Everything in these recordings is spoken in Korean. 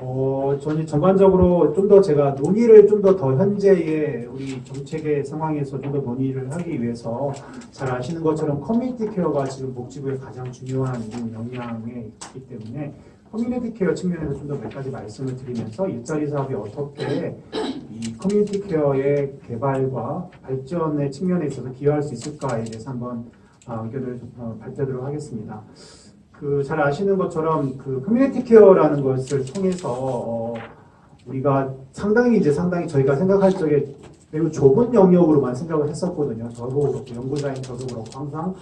어, 저는 전반적으로 좀 더 제가 논의를 좀 더 더 현재의 우리 정책의 상황에서 좀 더 논의를 하기 위해서 잘 아시는 것처럼 커뮤니티 케어가 지금 복지부의 가장 중요한 영향에 있기 때문에 커뮤니티 케어 측면에서 좀 더 몇 가지 말씀을 드리면서 일자리 사업이 어떻게 이 커뮤니티 케어의 개발과 발전의 측면에 있어서 기여할 수 있을까에 대해서 한번 아, 의견을 어, 발표하도록 하겠습니다. 그 잘 아시는 것처럼 그 커뮤니티 케어라는 것을 통해서 어, 우리가 상당히 이제 상당히 저희가 생각할 적에 매우 좁은 영역으로만 생각을 했었거든요. 저도 그렇고 연구자인 저도 그렇고 항상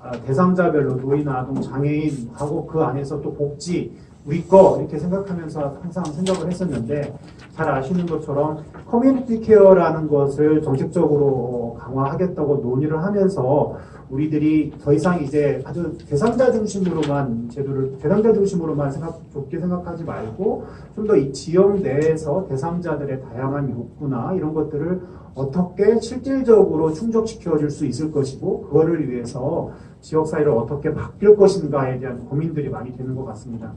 아, 대상자별로 노인, 아동, 장애인 하고 그 안에서 또 복지 우리 거 이렇게 생각하면서 항상 생각을 했었는데 잘 아시는 것처럼 커뮤니티 케어라는 것을 정책적으로 강화하겠다고 논의를 하면서 우리들이 더 이상 이제 아주 대상자 중심으로만 제도를 대상자 중심으로만 생각 좁게 생각하지 말고 좀 더 이 지역 내에서 대상자들의 다양한 욕구나 이런 것들을 어떻게 실질적으로 충족시켜 줄 수 있을 것이고 그거를 위해서 지역 사회를 어떻게 바뀔 것인가에 대한 고민들이 많이 되는 것 같습니다.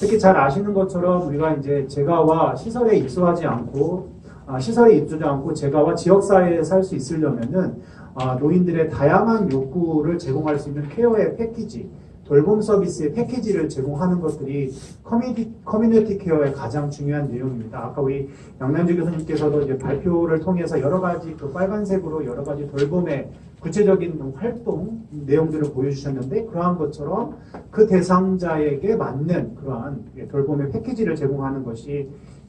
특히 잘 아시는 것처럼 우리가 이제 재가와 시설에 입소하지 않고 아, 시설에 입주지 않고 재가와 지역 사회에 살 수 있으려면은 아, 노인들의 다양한 욕구를 제공할 수 있는 케어의 패키지, 돌봄 서비스의 패키지를 제공하는 것들이 커뮤니티, 커뮤니티 케어의 가장 중요한 내용입니다. 아까 우리 양남주 교수님께서도 이제 발표를 통해서 여러 가지 그 빨간색으로 여러 가지 돌봄의 구체적인 활동 내용들을 보여주셨는데 그러한 것처럼 그 대상자에게 맞는 그러한 돌봄의 패키지를 제공하는 것이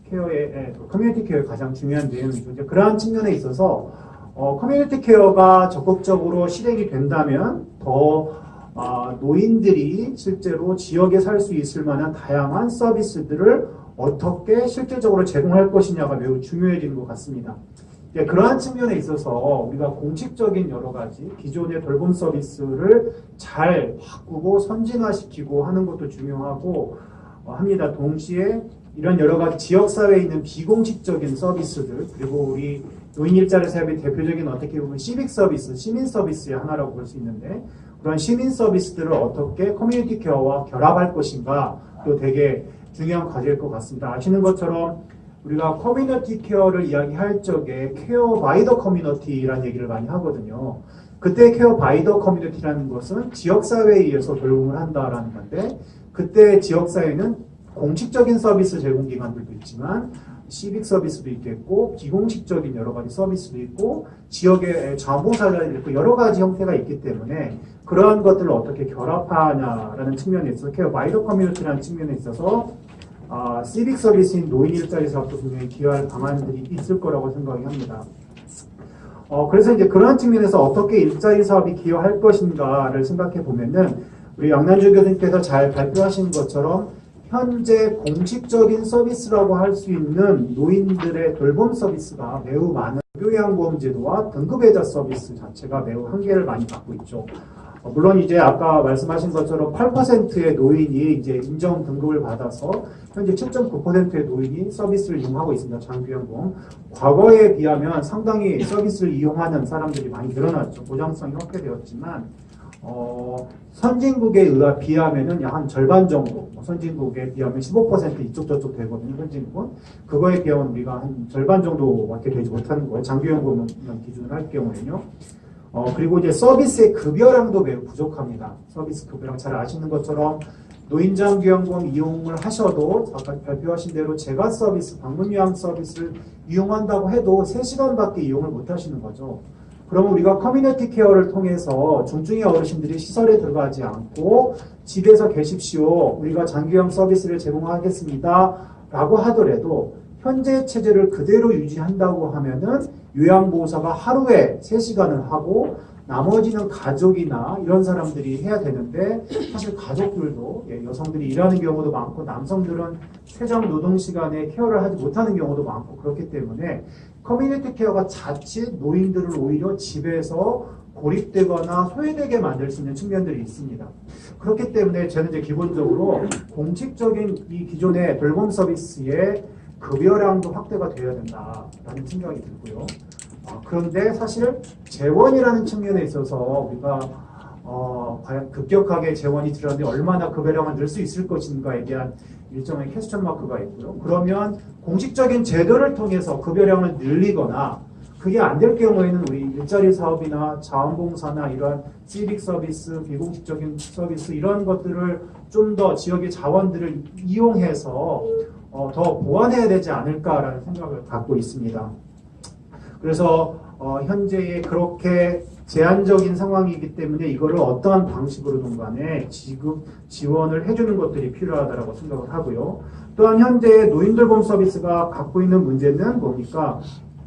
케어의 에, 커뮤니티 케어의 가장 중요한 내용이죠. 이제 그러한 측면에 있어서 어, 커뮤니티 케어가 적극적으로 실행이 된다면 더 아, 노인들이 실제로 지역에 살 수 있을 만한 다양한 서비스들을 어떻게 실질적으로 제공할 것이냐가 매우 중요해지는 것 같습니다. 예, 그러한 측면에 있어서 우리가 공식적인 여러 가지 기존의 돌봄 서비스를 잘 바꾸고 선진화시키고 하는 것도 중요하고 어, 합니다. 동시에 이런 여러 가지 지역 사회에 있는 비공식적인 서비스들 그리고 우리 노인 일자리 사업의 대표적인 어떻게 보면 시빅 서비스, 시민 서비스의 하나라고 볼 수 있는데 그런 시민 서비스들을 어떻게 커뮤니티 케어와 결합할 것인가 또 되게 중요한 과제일 것 같습니다. 아시는 것처럼 우리가 커뮤니티 케어를 이야기할 적에 케어 바이 더 커뮤니티라는 얘기를 많이 하거든요. 그때 케어 바이 더 커뮤니티라는 것은 지역사회에 의해서 돌봄을 한다라는 건데 그때 지역사회는 공식적인 서비스 제공 기관들도 있지만 시빅 서비스도 있겠고 비공식적인 여러 가지 서비스도 있고 지역의 자원봉사자들이 있고 여러 가지 형태가 있기 때문에 그러한 것들을 어떻게 결합하냐라는 측면에 있어서 케어 바이더 커뮤니티라는 측면에 있어서 아, 시빅 서비스인 노인 일자리 사업도 분명히 기여할 방안들이 있을 거라고 생각이 합니다. 어, 그래서 이제 그런 측면에서 어떻게 일자리 사업이 기여할 것인가를 생각해 보면은 우리 양난주 교수님께서 잘 발표하신 것처럼 현재 공식적인 서비스라고 할 수 있는 노인들의 돌봄 서비스가 매우 많은 요양보험제도와 등급혜자 서비스 자체가 매우 한계를 많이 갖고 있죠. 어, 물론 이제 아까 말씀하신 것처럼 8%의 노인이 이제 인정 등급을 받아서 현재 7.9%의 노인이 서비스를 이용하고 있습니다. 장기요양보험. 과거에 비하면 상당히 서비스를 이용하는 사람들이 많이 늘어났죠. 보장성이 확대되었지만 어, 선진국에 의하 비하면은 약한 절반 정도, 뭐 선진국에 비하면 15% 이쪽 저쪽 되거든요, 선진국은. 그거에 비하면 우리가 한 절반 정도밖에 되지 못하는 거예요. 장기연구만 기준으로 할 경우에는요. 어, 그리고 이제 서비스의 급여량도 매우 부족합니다. 서비스 급여량 잘 아시는 것처럼 노인장기연금 이용을 하셔도 아까 발표하신 대로 재가 서비스, 방문 요양 서비스를 이용한다고 해도 3시간밖에 이용을 못 하시는 거죠. 그러면 우리가 커뮤니티 케어를 통해서 중증의 어르신들이 시설에 들어가지 않고 집에서 계십시오. 우리가 장기형 서비스를 제공하겠습니다. 라고 하더라도 현재 체제를 그대로 유지한다고 하면은 요양보호사가 하루에 3시간을 하고 나머지는 가족이나 이런 사람들이 해야 되는데 사실 가족들도 예, 여성들이 일하는 경우도 많고 남성들은 최장 노동 시간에 케어를 하지 못하는 경우도 많고 그렇기 때문에 커뮤니티 케어가 자칫 노인들을 오히려 집에서 고립되거나 소외되게 만들 수 있는 측면들이 있습니다. 그렇기 때문에 저는 이제 기본적으로 공식적인 이 기존의 돌봄 서비스의 급여량도 확대가 되어야 된다라는 생각이 들고요. 어, 그런데 사실 재원이라는 측면에 있어서 우리가 어, 과연 급격하게 재원이 들었는데 얼마나 급여량을 늘 수 있을 것인가에 대한 일정의 퀘스천 마크가 있고요. 그러면 공식적인 제도를 통해서 급여량을 늘리거나 그게 안 될 경우에는 우리 일자리 사업이나 자원봉사나 이러한 시빅 서비스, 비공식적인 서비스 이런 것들을 좀 더 지역의 자원들을 이용해서 어, 더 보완해야 되지 않을까라는 생각을 갖고 있습니다. 그래서 어, 현재의 그렇게 제한적인 상황이기 때문에 이거를 어떠한 방식으로든 간에 지급 지원을 해주는 것들이 필요하다고 생각을 하고요. 또한 현재 노인돌봄 서비스가 갖고 있는 문제는 뭡니까?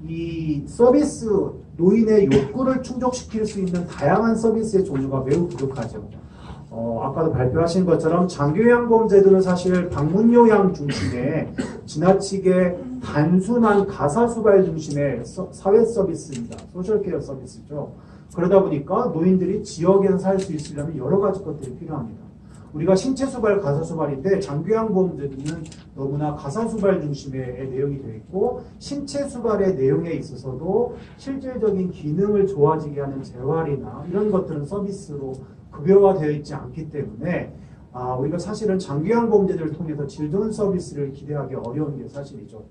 이 서비스 노인의 욕구를 충족시킬 수 있는 다양한 서비스의 종류가 매우 부족하죠. 어, 아까도 발표하신 것처럼 장교양보험 제도는 사실 방문요양 중심의 지나치게 단순한 가사수발 중심의 서- 사회 서비스입니다. 소셜케어 서비스죠. 그러다 보니까 노인들이 지역에서 살 수 있으려면 여러 가지 것들이 필요합니다. 우리가 신체 수발, 가사 수발인데 장교양보험 제도는 너무나 가사 수발 중심의 내용이 되어 있고 신체 수발의 내용에 있어서도 실질적인 기능을 좋아지게 하는 재활이나 이런 것들은 서비스로 급여화되어 있지 않기 때문에 아, 우리가 사실은 장기항보험제도를 통해서 질 좋은 서비스를 기대하기 어려운 게 사실이죠.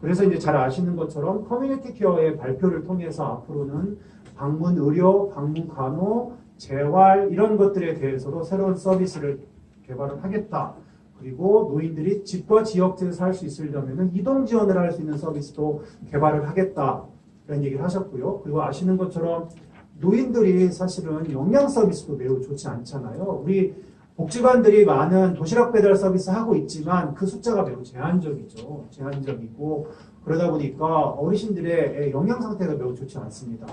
그래서 이제 잘 아시는 것처럼 커뮤니티 케어의 발표를 통해서 앞으로는 방문 의료, 방문 간호, 재활 이런 것들에 대해서도 새로운 서비스를 개발을 하겠다. 그리고 노인들이 집과 지역에서 할수 있으려면 이동 지원을 할 수 있는 서비스도 개발을 하겠다. 이런 얘기를 하셨고요. 그리고 아시는 것처럼 노인들이 사실은 영양 서비스도 매우 좋지 않잖아요. 우리 복지관들이 많은 도시락 배달 서비스 하고 있지만 그 숫자가 매우 제한적이죠. 제한적이고 그러다 보니까 어르신들의 영양 상태가 매우 좋지 않습니다.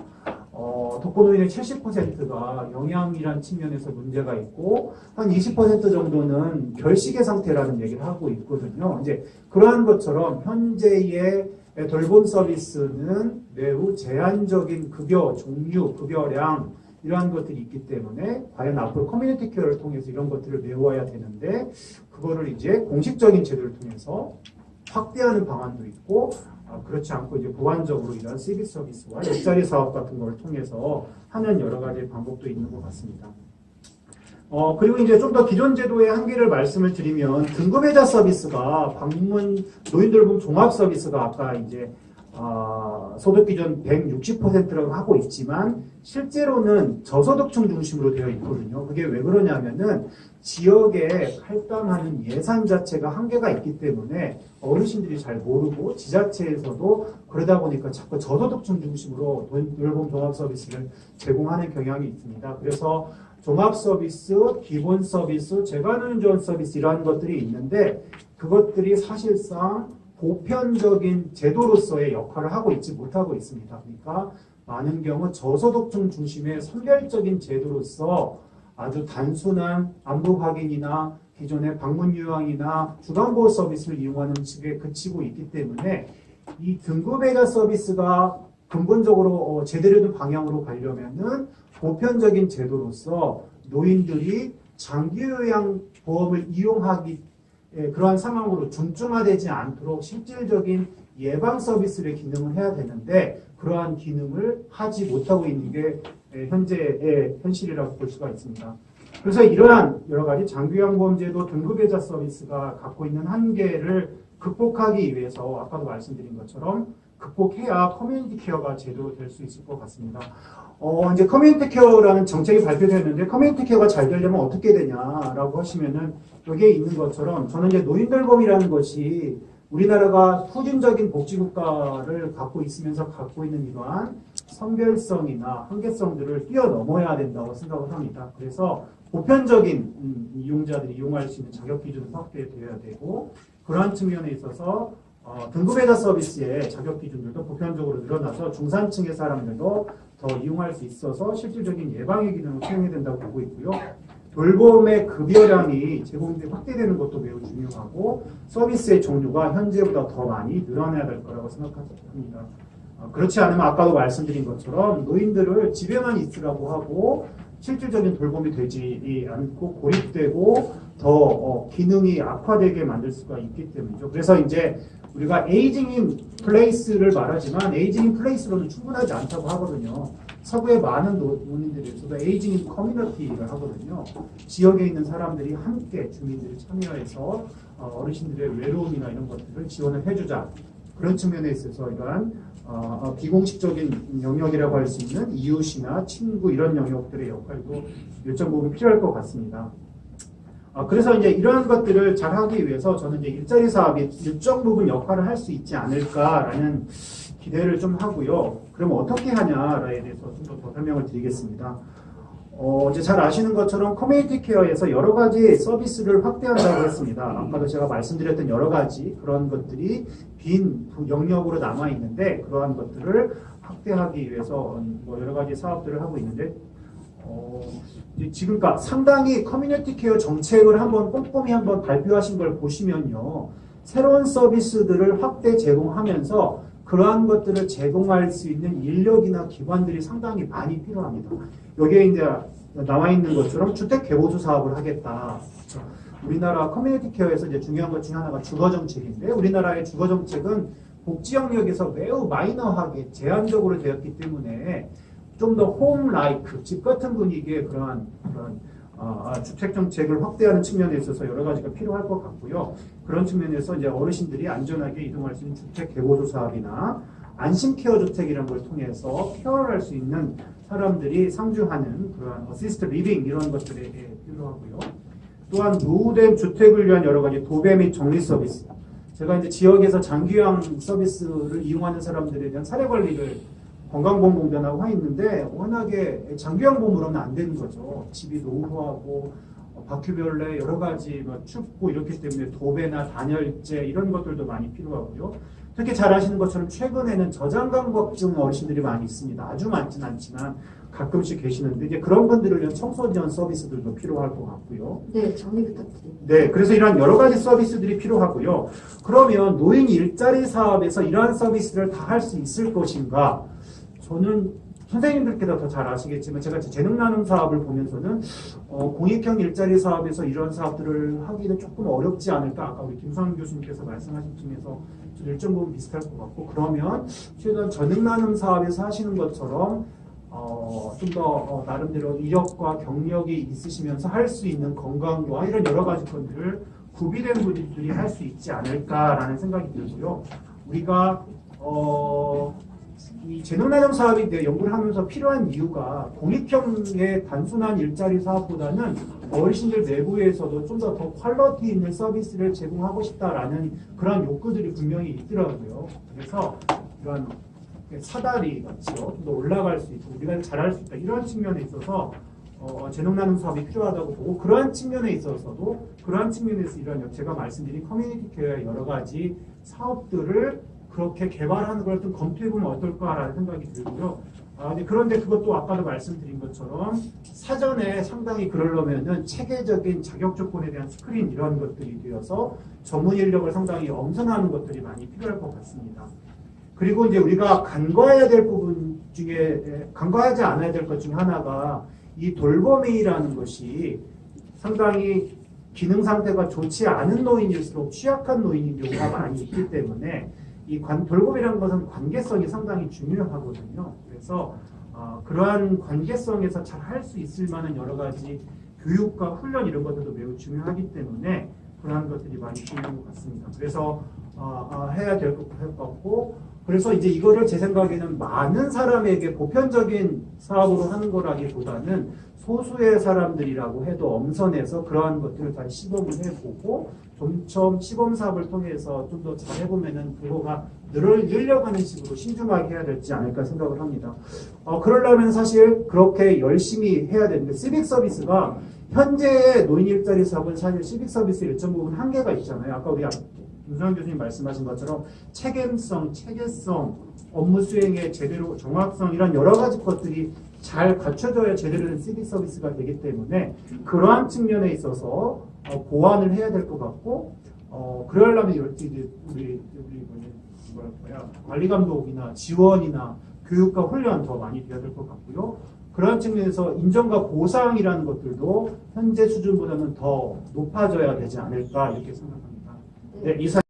어, 독거노인의 70%가 영양이란 측면에서 문제가 있고 한 20% 정도는 결식의 상태라는 얘기를 하고 있거든요. 이제 그러한 것처럼 현재의 돌봄 서비스는 매우 제한적인 급여 종류, 급여량 이러한 것들이 있기 때문에 과연 앞으로 커뮤니티 케어를 통해서 이런 것들을 메워야 되는데 그거를 이제 공식적인 제도를 통해서 확대하는 방안도 있고 아, 그렇지 않고 이제 보완적으로 이런 시비 서비스와 일자리 사업 같은 걸 통해서 하는 여러 가지 방법도 있는 것 같습니다. 어, 그리고 이제 좀 더 기존 제도의 한계를 말씀을 드리면 등급회자 서비스가 방문 노인돌봄 종합 서비스가 아까 이제 아, 소득 기준 160%라고 하고 있지만 실제로는 저소득층 중심으로 되어 있거든요. 그게 왜 그러냐면은 지역에 할당하는 예산 자체가 한계가 있기 때문에 어르신들이 잘 모르고 지자체에서도 그러다 보니까 자꾸 저소득층 중심으로 돌봄 종합 서비스를 제공하는 경향이 있습니다. 그래서 종합 서비스, 기본 서비스, 재가능 지원 서비스 이러한 것들이 있는데 그것들이 사실상 보편적인 제도로서의 역할을 하고 있지 못하고 있습니다. 그러니까 많은 경우 저소득층 중심의 선별적인 제도로서 아주 단순한 안부 확인이나 기존의 방문 요양이나 주간보호 서비스를 이용하는 측에 그치고 있기 때문에 이 등급회자 서비스가 근본적으로 어, 제대로 된 방향으로 가려면은 보편적인 제도로서 노인들이 장기요양 보험을 이용하기 예, 그러한 상황으로 중증화되지 않도록 실질적인 예방 서비스의 기능을 해야 되는데 그러한 기능을 하지 못하고 있는 게 예, 현재의 현실이라고 볼 수가 있습니다. 그래서 이러한 여러 가지 장기요양보험제도 등급예자 서비스가 갖고 있는 한계를 극복하기 위해서 아까도 말씀드린 것처럼 극복해야 커뮤니티 케어가 제대로 될 수 있을 것 같습니다. 어, 이제 커뮤니티 케어라는 정책이 발표됐는데 커뮤니티 케어가 잘 되려면 어떻게 되냐라고 하시면은 여기에 있는 것처럼 저는 이제 노인돌봄이라는 것이 우리나라가 후진적인 복지국가를 갖고 있으면서 갖고 있는 이러한 선별성이나 한계성들을 뛰어넘어야 된다고 생각을 합니다. 그래서 보편적인 음, 이용자들이 이용할 수 있는 자격 기준은 확대되어야 되고 그러한 측면에 있어서 어, 등급회사 서비스의 자격 기준들도 보편적으로 늘어나서 중산층의 사람들도 더 이용할 수 있어서 실질적인 예방의 기능을 수행해야 된다고 보고 있고요. 돌봄의 급여량이 제공돼 확대되는 것도 매우 중요하고 서비스의 종류가 현재보다 더 많이 늘어나야 될 거라고 생각합니다. 어, 그렇지 않으면 아까도 말씀드린 것처럼 노인들을 집에만 있으라고 하고 실질적인 돌봄이 되지 않고 고립되고 더 어, 기능이 악화되게 만들 수가 있기 때문이죠. 그래서 이제 우리가 에이징 인 플레이스를 말하지만 에이징 인 플레이스로는 충분하지 않다고 하거든요. 서구의 많은 노- 논인들에서도 에이징 인 커뮤니티를 하거든요. 지역에 있는 사람들이 함께 주민들이 참여해서 어, 어르신들의 외로움이나 이런 것들을 지원을 해주자. 그런 측면에 있어서 이러한 어, 어, 비공식적인 영역이라고 할 수 있는 이웃이나 친구 이런 영역들의 역할도 일정 부분 필요할 것 같습니다. 아, 그래서 이제 이러한 것들을 잘 하기 위해서 저는 이제 일자리 사업이 일정 부분 역할을 할 수 있지 않을까라는 기대를 좀 하고요. 그럼 어떻게 하냐에 대해서 좀더더 설명을 드리겠습니다. 어, 이제 잘 아시는 것처럼 커뮤니티 케어에서 여러 가지 서비스를 확대한다고 했습니다. 아까도 제가 말씀드렸던 여러 가지 그런 것들이 빈 부- 영역으로 남아 있는데 그러한 것들을 확대하기 위해서 뭐 여러 가지 사업들을 하고 있는데 어, 이제 지금 까 상당히 커뮤니티 케어 정책을 한번 꼼꼼히 한번 발표하신 걸 보시면요. 새로운 서비스들을 확대 제공하면서 그러한 것들을 제공할 수 있는 인력이나 기관들이 상당히 많이 필요합니다. 여기에 이제 나와 있는 것처럼 주택 개보수 사업을 하겠다. 그렇죠? 우리나라 커뮤니티 케어에서 이제 중요한 것 중에 하나가 주거 정책인데 우리나라의 주거 정책은 복지 영역에서 매우 마이너하게 제한적으로 되었기 때문에 좀 더 홈 라이크 집 같은 분위기의 그러한 그런 주택 정책을 확대하는 측면에 있어서 여러 가지가 필요할 것 같고요. 그런 측면에서 이제 어르신들이 안전하게 이동할 수 있는 주택 개보수 사업이나 안심 케어 주택이라는 걸 통해서 케어를 할수 있는 사람들이 상주하는 그러한 어시스트 리빙 이런 것들에 필요하고요. 또한 노후된 주택을 위한 여러 가지 도배 및 정리 서비스. 제가 이제 지역에서 장기요양 서비스를 이용하는 사람들에 대한 사례 관리를 건강보험공단하고 하 있는데 워낙에 장기요양보험으로는 안 되는 거죠. 집이 노후하고 어, 바퀴벌레 여러 가지 뭐 춥고 이렇기 때문에 도배나 단열재 이런 것들도 많이 필요하고요. 특히 잘 아시는 것처럼 최근에는 저장강박증 어르신들이 많이 있습니다. 아주 많지는 않지만 가끔씩 계시는데 이제 그런 분들을 위한 청소 지원 서비스들도 필요할 것 같고요. 네, 정리 부탁드립니다. 네, 그래서 이러한 여러 가지 서비스들이 필요하고요. 그러면 노인 일자리 사업에서 이러한 서비스를 다 할 수 있을 것인가? 저는 선생님들께서 더 잘 아시겠지만 제가 재능 나눔 사업을 보면서는 어, 공익형 일자리 사업에서 이런 사업들을 하기는 조금 어렵지 않을까? 아까 우리 김수환 교수님께서 말씀하신 중에서 좀 일정 부분 비슷할 것 같고 그러면 최대한 재능 나눔 사업에서 하시는 것처럼 어, 좀더 어, 나름대로 이력과 경력이 있으시면서 할 수 있는 건강과 이런 여러 가지 것들을 구비된 분들이 할 수 있지 않을까라는 생각이 들고요. 우리가 어, 이 재능나눔 사업에 대해 연구를 하면서 필요한 이유가 공익형의 단순한 일자리 사업보다는 어르신들 내부에서도 좀 더 더 퀄러티 있는 서비스를 제공하고 싶다라는 그런 욕구들이 분명히 있더라고요. 그래서 이런 사다리 같이요 좀더 올라갈 수 있고 우리가 잘할 수 있다 이런 측면에 있어서 어, 재능나눔 사업이 필요하다고 보고 그러한 측면에 있어서도 그러한 측면에서 이런 제가 말씀드린 커뮤니티 케어의 여러 가지 사업들을 그렇게 개발하는 걸 좀 검토해 보면 어떨까라는 생각이 들고요. 아, 그런데 그것도 아까도 말씀드린 것처럼 사전에 상당히 그러려면은 체계적인 자격 조건에 대한 스크린 이런 것들이 되어서 전문 인력을 상당히 엄선하는 것들이 많이 필요할 것 같습니다. 그리고 이제 우리가 간과해야 될 부분 중에 에, 간과하지 않아야 될 것 중에 하나가 이 돌봄이라는 것이 상당히 기능 상태가 좋지 않은 노인일수록 취약한 노인인 경우가 많이 있기 때문에 이 관, 돌봄이라는 것은 관계성이 상당히 중요하거든요. 그래서 어, 그러한 관계성에서 잘 할 수 있을 만한 여러 가지 교육과 훈련 이런 것들도 매우 중요하기 때문에 그러한 것들이 많이 필요한 것 같습니다. 그래서 어, 어, 해야 될 것 같고 그래서 이제 이거를 제 생각에는 많은 사람에게 보편적인 사업으로 하는 거라기보다는 소수의 사람들이라고 해도 엄선해서 그러한 것들을 다 시범을 해보고 점점 시범 사업을 통해서 좀 더 잘해보면은 그거가 늘, 늘려가는 식으로 신중하게 해야 될지 않을까 생각을 합니다. 어, 그러려면 사실 그렇게 열심히 해야 되는데 시빅 서비스가 현재의 노인 일자리 사업은 사실 시빅 서비스 일정 부분 한계가 있잖아요. 아까 우리 윤성 교수님 말씀하신 것처럼 책임성, 체계성, 업무 수행의 제대로 정확성 이런 여러 가지 것들이 잘 갖춰져야 제대로 된 시빅 서비스가 되기 때문에 그러한 측면에 있어서 어, 보완을 해야 될 것 같고 어, 그러려면 이제 우리 우리 뭐랄까요 관리 감독이나 지원이나 교육과 훈련 더 많이 돼야 될 것 같고요. 그러한 측면에서 인정과 보상이라는 것들도 현재 수준보다는 더 높아져야 되지 않을까 이렇게 생각합니다. 네, 이상.